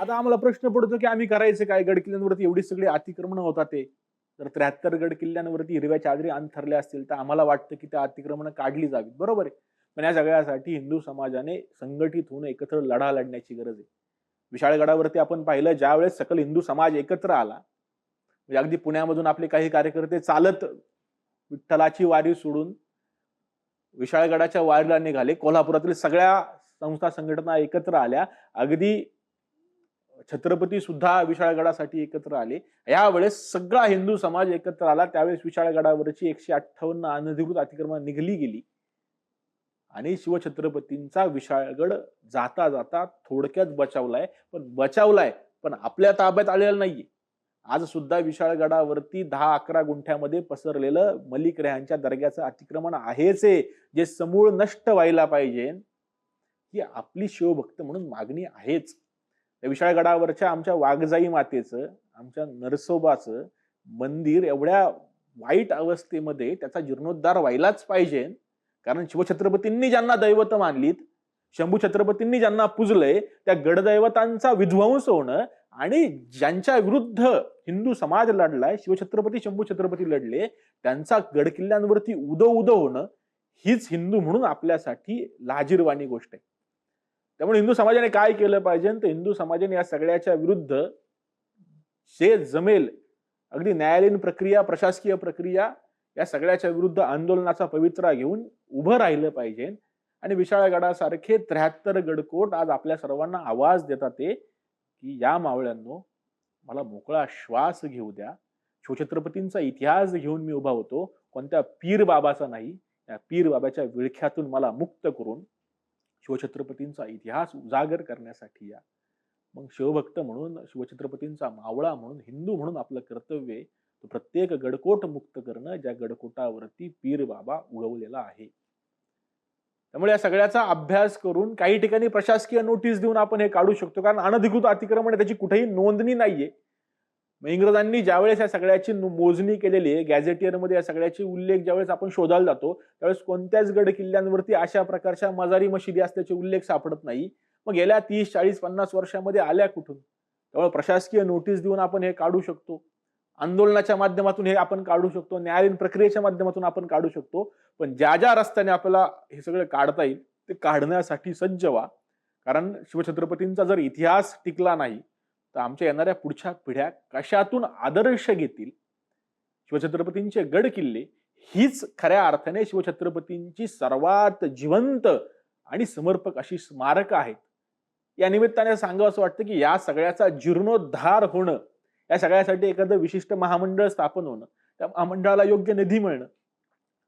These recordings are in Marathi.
आता आम्हाला प्रश्न पडतो की आम्ही करायचं काय? गड किल्ल्यांवरती एवढी सगळी अतिक्रमण होतात ते. जर त्र्याहत्तर गड किल्ल्यांवरती हिरव्या चादरी अंथरल्या असतील तर आम्हाला वाटतं की त्या अतिक्रमण काढली जावीत. बरोबर आहे? पण या सगळ्यासाठी हिंदू समाजाने संघटित होऊन एकत्र लढा लढण्याची गरज आहे. विशाळगडावरती आपण पाहिलं ज्यावेळेस सकल हिंदू समाज एकत्र आला म्हणजे अगदी पुण्यामधून आपले काही कार्यकर्ते चालत विठ्ठलाची वारी सोडून विशाळगडाच्या वारीला निघाले कोल्हापुरातील सगळ्या संस्था संघटना एकत्र आल्या अगदी छत्रपती सुद्धा विशाळगडासाठी एकत्र आले. यावेळेस सगळा हिंदू समाज एकत्र आला. त्यावेळेस विशाळगडावरची एकशे अठ्ठावन्न अनधिकृत अतिक्रमण निघली गेली. आणि शिवछत्रपतींचा विशाळगड जाता जाता थोडक्यात बचावलाय. पण बचावलाय पण आपल्या ताब्यात आलेला नाहीये. आज सुद्धा विशाळगडावरती दहा अकरा गुंठ्यामध्ये पसरलेलं मलिक रेहांच्या दर्ग्याचं अतिक्रमण आहेच आहे जे समूळ नष्ट व्हायला पाहिजे ही आपली शिवभक्त म्हणून मागणी आहेच. विशाळगडावरच्या आमच्या वाघजाई मातेचं आमच्या नरसोबाचं मंदिर एवढ्या वाईट अवस्थेमध्ये त्याचा जीर्णोद्धार व्हायलाच पाहिजे. कारण शिवछत्रपतींनी ज्यांना दैवत मानलीत शंभू छत्रपतींनी ज्यांना पूजलंय त्या गडदैवतांचा विध्वंस होणं आणि ज्यांच्या विरुद्ध हिंदू समाज लढलाय शिवछत्रपती शंभू छत्रपती लढले त्यांचा गडकिल्ल्यांवरती उदो उदो होणं हीच हिंदू म्हणून आपल्यासाठी लाजीरवाणी गोष्ट आहे. त्यामुळे हिंदू समाजाने काय केलं पाहिजे? तर हिंदू समाजाने या सगळ्याच्या विरुद्ध जे जमेल अगदी न्यायालयीन प्रक्रिया प्रशासकीय प्रक्रिया या सगळ्याच्या विरुद्ध आंदोलनाचा पवित्रा घेऊन उभं राहिलं पाहिजे. आणि विशाळगडासारखे त्र्याहत्तर गडकोट आज आपल्या सर्वांना आवाज देतात ते की या मावळ्यांनो मला मोकळा श्वास घेऊ द्या. शिवछत्रपतींचा इतिहास घेऊन मी उभा होतो. कोणत्या पीर बाबाचा नाही या पीर बाबाच्या विळख्यातून मला मुक्त करून शिवछत्रपतींचा इतिहास उजागर करण्यासाठी या. मग शिवभक्त म्हणून शिवछत्रपतींचा मावळा म्हणून हिंदू म्हणून आपलं कर्तव्य प्रत्येक गडकोट मुक्त करणं ज्या गडकोटावरती पीर बाबा उगवलेला आहे. त्यामुळे या सगळ्याचा अभ्यास करून काही ठिकाणी प्रशासकीय नोटीस देऊन आपण हे काढू शकतो. कारण अनधिकृत अतिक्रमण आहे, त्याची कुठेही नोंदणी नाहीये. मग इंग्रजांनी ज्यावेळेस या सगळ्याची मोजणी केलेली आहे गॅझेटियरमध्ये या सगळ्याची उल्लेख ज्यावेळेस आपण शोधायला जातो त्यावेळेस कोणत्याच गड किल्ल्यांवरती अशा प्रकारच्या मजारी मशिदी असल्याचे उल्लेख सापडत नाही. मग गेल्या तीस चाळीस पन्नास वर्षामध्ये आल्या कुठून? त्यामुळे प्रशासकीय नोटीस देऊन आपण हे काढू शकतो. आंदोलनाच्या माध्यमातून हे आपण काढू शकतो. न्यायालयीन प्रक्रियेच्या माध्यमातून आपण काढू शकतो. पण ज्या ज्या रस्त्याने आपल्याला हे सगळं काढता येईल ते काढण्यासाठी सज्ज व्हा. कारण शिवछत्रपतींचा जर इतिहास टिकला नाही तर आमच्या येणाऱ्या पुढच्या पिढ्या कशातून आदर्श घेतील? शिवछत्रपतींचे गड किल्ले हीच खऱ्या अर्थाने शिवछत्रपतींची सर्वात जिवंत आणि समर्पक अशी स्मारकं आहेत. या निमित्ताने सांगावं असं वाटतं की या सगळ्याचा जीर्णोद्धार होणं या सगळ्यासाठी एखादं विशिष्ट महामंडळ स्थापन होणं त्या महामंडळाला योग्य निधी मिळणं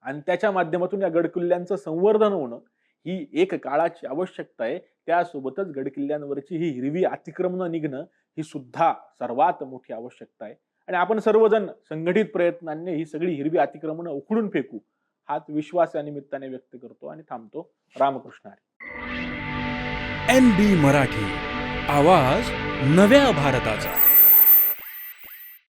आणि त्याच्या माध्यमातून या गडकिल्ल्यांचं संवर्धन होणं ही एक काळाची आवश्यकता आहे. त्यासोबतच गडकिल्ल्यांवरची ही हिरवी अतिक्रमणं निघणं ही सुद्धा सर्वात मोठी आवश्यकता आहे. आणि आपण सर्वजण संघटित प्रयत्नांनी ही सगळी हिरवी अतिक्रमणं उखडून फेकू हाच विश्वास या निमित्ताने व्यक्त करतो आणि थांबतो. Ramakrishna N B Marathi. आवाज नव्या भारताचा.